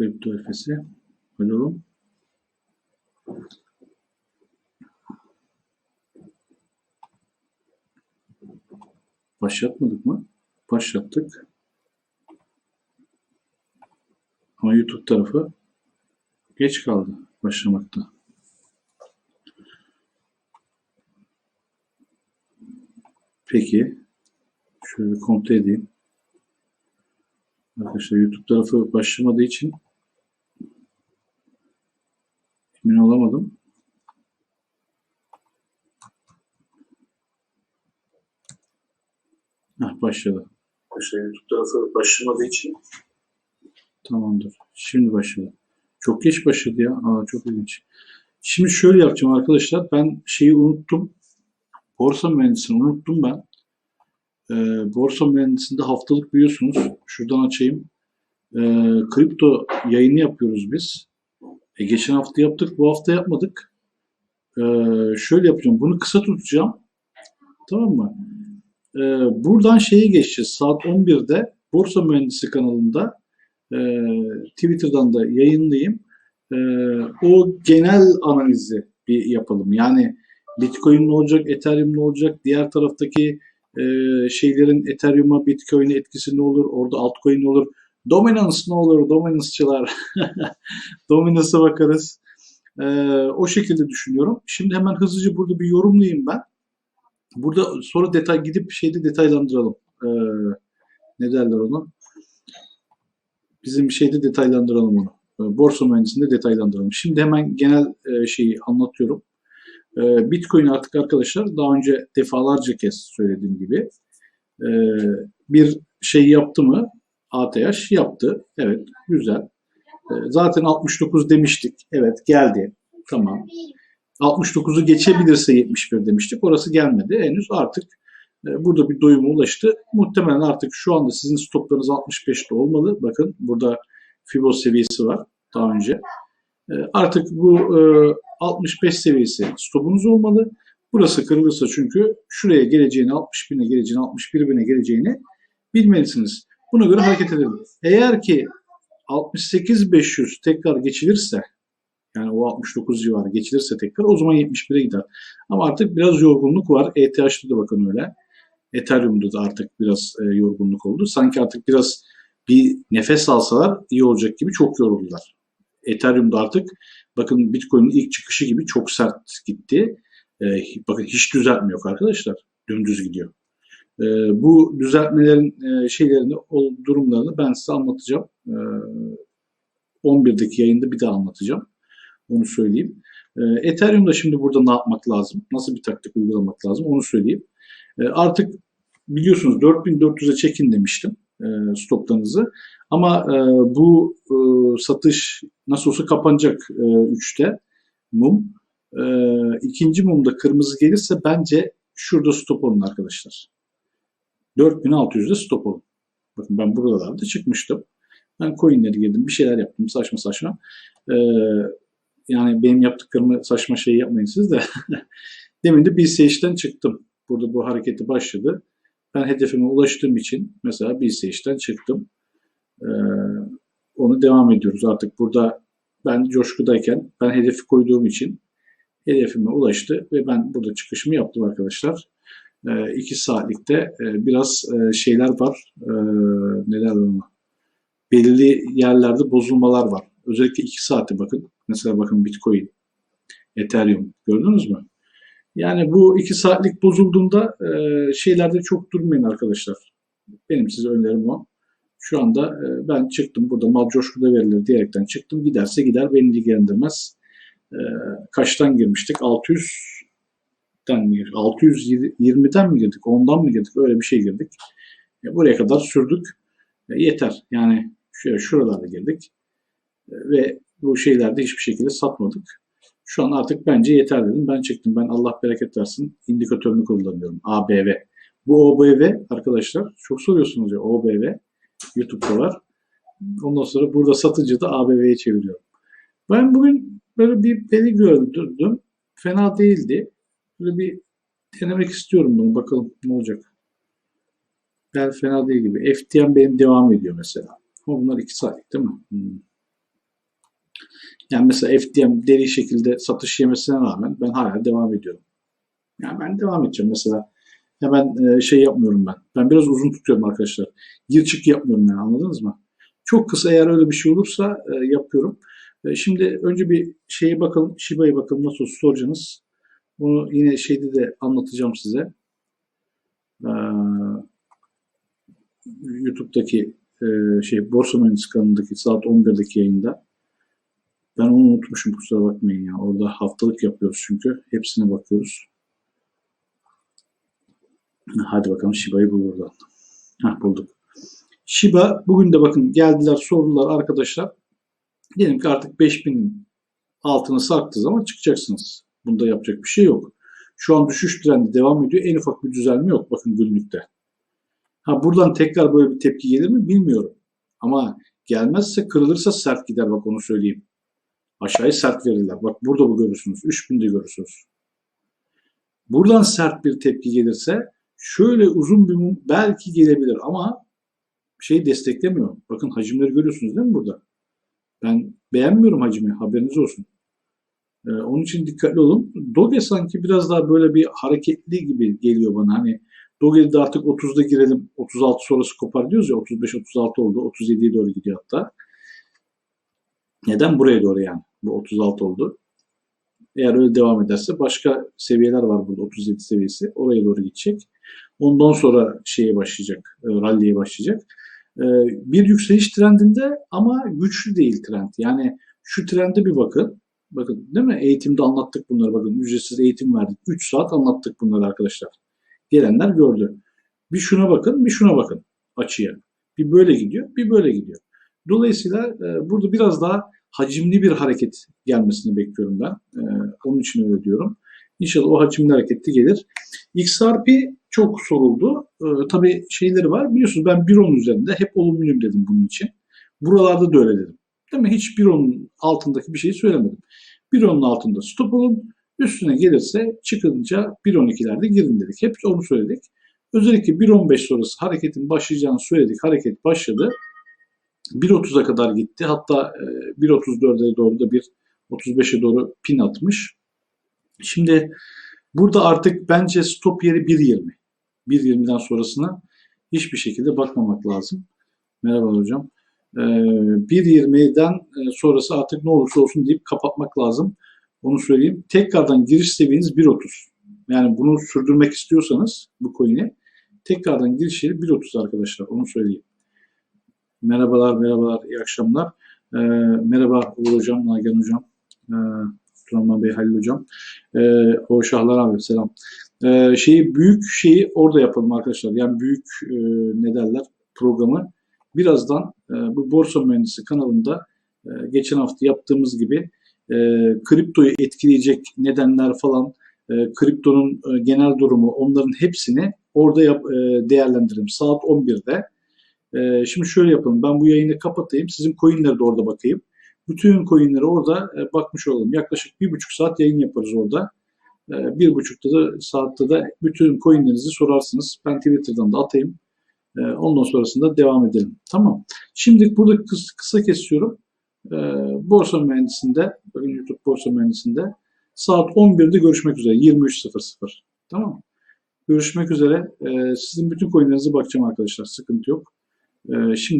Kripto Efes'i. Hadi. Başlatmadık mı? Başlattık. Ama YouTube tarafı geç kaldı başlamakta. Peki. Şöyle bir kontrol edeyim. Arkadaşlar YouTube tarafı başlamadığı için emin olamadım. Heh, başladı. Arkadaşlar YouTube tarafı başlamadığı için tamamdır. Şimdi başladı. Çok geç başladı ya. Aa, çok ilginç. Şimdi şöyle yapacağım arkadaşlar. Ben şeyi unuttum. Borsa mühendisini unuttum ben. Ee, borsa mühendisinde haftalık biliyorsunuz. Şuradan açayım. Ee, kripto yayını yapıyoruz biz. E, geçen hafta yaptık. Bu hafta yapmadık. Ee, şöyle yapacağım. Bunu kısa tutacağım. Tamam mı? Ee, buradan şeye geçeceğiz. Saat 11'de Borsa Mühendisi kanalında e, Twitter'dan da yayınlayayım. E, o genel analizi bir yapalım. Yani Bitcoin ne olacak, Ethereum ne olacak, diğer taraftaki e, şeylerin Ethereum'a, Bitcoin'e etkisi ne olur, orada altcoin ne olur, dominance ne olur, dominance'çılar, dominance'a bakarız. E, o şekilde düşünüyorum. Şimdi hemen hızlıca burada bir yorumlayayım ben. Burada sonra detay gidip şeyde detaylandıralım. E, ne derler onu? Bizim şeyde detaylandıralım onu. E, Borsa mühendisinde detaylandıralım. Şimdi hemen genel e, şeyi anlatıyorum. E, Bitcoin artık arkadaşlar daha önce defalarca kez söylediğim gibi e, bir şey yaptı mı ATH yaptı. Evet güzel. E, zaten 69 demiştik. Evet geldi. Tamam. 69'u geçebilirse 71 demiştik. Orası gelmedi. Henüz artık e, burada bir doyuma ulaştı. Muhtemelen artık şu anda sizin stoplarınız 65'te olmalı. Bakın burada Fibo seviyesi var daha önce. E, artık bu e, 65 seviyesi stopunuz olmalı. Burası kırılırsa çünkü şuraya geleceğini, 60 bine geleceğini, 61 bine geleceğini bilmelisiniz. Buna göre hareket edelim. Eğer ki 68-500 tekrar geçilirse yani o 69 civarı geçilirse tekrar o zaman 71'e gider. Ama artık biraz yorgunluk var. ETH'da da bakın öyle. Ethereum'da da artık biraz e, yorgunluk oldu. Sanki artık biraz bir nefes alsalar iyi olacak gibi çok yoruldular. Ethereum'da artık bakın Bitcoin'in ilk çıkışı gibi çok sert gitti. E, bakın hiç düzeltme yok arkadaşlar. Dümdüz gidiyor. E, bu düzeltmelerin e, şeylerini, o durumlarını ben size anlatacağım. E, 11'deki yayında bir daha anlatacağım. Onu söyleyeyim. E, Ethereum'da şimdi burada ne yapmak lazım? Nasıl bir taktik uygulamak lazım? Onu söyleyeyim. E, artık biliyorsunuz 4400'e çekin demiştim e, stoplarınızı. Ama e, bu e, satış nasıl olsa kapanacak e, 3'te mum. E, ikinci mumda kırmızı gelirse bence şurada stop olun arkadaşlar. 4600'de stop olun. Bakın ben buralarda çıkmıştım. Ben coinleri girdim. Bir şeyler yaptım saçma saçma. E, yani benim yaptıklarımı saçma şey yapmayın siz de. Demin de BCH'den çıktım. Burada bu hareketi başladı. Ben hedefime ulaştığım için mesela BCH'den çıktım. Ee, onu devam ediyoruz. Artık burada ben coşkudayken ben hedefi koyduğum için hedefime ulaştı ve ben burada çıkışımı yaptım arkadaşlar. Ee, iki saatlikte e, biraz e, şeyler var. E, neler onu? Belirli yerlerde bozulmalar var. Özellikle iki saate bakın. Mesela bakın Bitcoin, Ethereum gördünüz mü? Yani bu iki saatlik bozulduğunda e, şeylerde çok durmayın arkadaşlar. Benim size önerim o. Şu anda e, ben çıktım burada mal coşkuda verilir diyerekten çıktım. Giderse gider beni ilgilendirmez. E, kaçtan girmiştik? 600'den mi girdik? 620'den mi girdik? 10'dan mı girdik? Öyle bir şey girdik. E, buraya kadar sürdük. E, yeter. Yani şöyle şuralarda girdik. E, ve bu şeylerde hiçbir şekilde satmadık. Şu an artık bence yeter dedim. Ben çıktım. Ben Allah bereket versin indikatörünü kullanıyorum. ABV. Bu OBV arkadaşlar çok soruyorsunuz ya OBV. YouTube'da var. Ondan sonra burada satıcı da ABV'ye çeviriyorum. Ben bugün böyle bir beni gördüm. Fena değildi. Böyle bir denemek istiyorum bunu. Bakalım ne olacak. Ben fena değil gibi. FTM benim devam ediyor mesela. Ama bunlar iki saatlik değil mi? Hmm. Yani mesela FDM deri şekilde satış yemesine rağmen ben hala devam ediyorum. Yani ben devam edeceğim mesela. Hemen e, şey yapmıyorum ben. Ben biraz uzun tutuyorum arkadaşlar. Gir çık yapmıyorum yani anladınız mı? Çok kısa eğer öyle bir şey olursa e, yapıyorum. E, Şimdi önce bir şeye bakalım. Shiba'ya bakalım nasıl soracaksınız. Bunu yine şeyde de anlatacağım size. Ee, YouTube'daki e, şey Borsa Mühendisi kanalındaki saat 11'deki yayında. Ben onu unutmuşum kusura bakmayın ya. Orada haftalık yapıyoruz çünkü. Hepsine bakıyoruz. Hadi bakalım Shiba'yı bul buradan. Heh, bulduk. Shiba bugün de bakın geldiler sordular arkadaşlar. Diyelim ki artık 5000'in altına sarktığı zaman çıkacaksınız. Bunda yapacak bir şey yok. Şu an düşüş trendi devam ediyor. En ufak bir düzelme yok bakın günlükte. Ha buradan tekrar böyle bir tepki gelir mi bilmiyorum. Ama gelmezse kırılırsa sert gider bak onu söyleyeyim. Aşağıya sert verirler. Bak burada bu görürsünüz. 3000'de görürsünüz. Buradan sert bir tepki gelirse şöyle uzun bir mum belki gelebilir ama şey desteklemiyor. Bakın hacimleri görüyorsunuz değil mi burada? Ben beğenmiyorum hacmi. Haberiniz olsun. Ee, onun için dikkatli olun. Doge sanki biraz daha böyle bir hareketli gibi geliyor bana. Hani Doge'de artık 30'da girelim. 36 sonrası kopar diyoruz ya. 35-36 oldu. 37'ye doğru gidiyor hatta. Neden? Buraya doğru yani. Bu 36 oldu. Eğer öyle devam ederse başka seviyeler var burada. 37 seviyesi. Oraya doğru gidecek. Ondan sonra şeye başlayacak. E, başlayacak. E, bir yükseliş trendinde ama güçlü değil trend. Yani şu trende bir bakın. Bakın değil mi? Eğitimde anlattık bunları. Bakın ücretsiz eğitim verdik. 3 saat anlattık bunları arkadaşlar. Gelenler gördü. Bir şuna bakın, bir şuna bakın açıya. Bir böyle gidiyor, bir böyle gidiyor. Dolayısıyla e, burada biraz daha hacimli bir hareket gelmesini bekliyorum ben. E, onun için öyle diyorum. İnşallah o hacimli hareketli gelir. XRP çok soruldu. E, tabii şeyleri var. Biliyorsunuz ben 1.10 üzerinde hep olumluyum dedim bunun için. Buralarda da öyle dedim. Değil mi? Hiç 1.10'un altındaki bir şeyi söylemedim. 1.10'un altında stop olun. Üstüne gelirse çıkınca 1.12'lerde girin dedik. Hep onu söyledik. Özellikle 1.15 sonrası hareketin başlayacağını söyledik. Hareket başladı. 1.30'a kadar gitti. Hatta 1.34'e doğru da bir 35'e doğru pin atmış. Şimdi burada artık bence stop yeri 1.20. 1.20'den sonrasına hiçbir şekilde bakmamak lazım. Merhaba hocam. 1.20'den sonrası artık ne olursa olsun deyip kapatmak lazım. Onu söyleyeyim. Tekrardan giriş seviyeniz 1.30. Yani bunu sürdürmek istiyorsanız bu coin'e tekrardan giriş yeri 1.30 arkadaşlar. Onu söyleyeyim. Merhabalar, merhabalar, iyi akşamlar. Ee, merhaba Uğur Hocam, Nagihan Hocam, ee, Abdurrahman Bey, Halil Hocam. Ee, o Şahlar abi selam. Ee, şeyi, büyük şeyi orada yapalım arkadaşlar. Yani büyük e, ne derler programı. Birazdan e, bu Borsa Mühendisi kanalında e, geçen hafta yaptığımız gibi e, kriptoyu etkileyecek nedenler falan, e, kriptonun e, genel durumu onların hepsini orada yap, e, değerlendirelim. Saat 11'de. E, şimdi şöyle yapalım. Ben bu yayını kapatayım. Sizin coinlere de orada bakayım. Bütün coinlere orada e, bakmış olalım. Yaklaşık bir buçuk saat yayın yaparız orada. E, bir buçukta da saatte de bütün coinlerinizi sorarsınız. Ben Twitter'dan da atayım. E, ondan sonrasında devam edelim. Tamam. Şimdi burada kısa, kısa kesiyorum. E, Borsa Mühendisi'nde, bakın YouTube Borsa Mühendisi'nde saat 11'de görüşmek üzere. 23.00. Tamam Görüşmek üzere. E, sizin bütün coinlerinize bakacağım arkadaşlar. Sıkıntı yok. Şimdi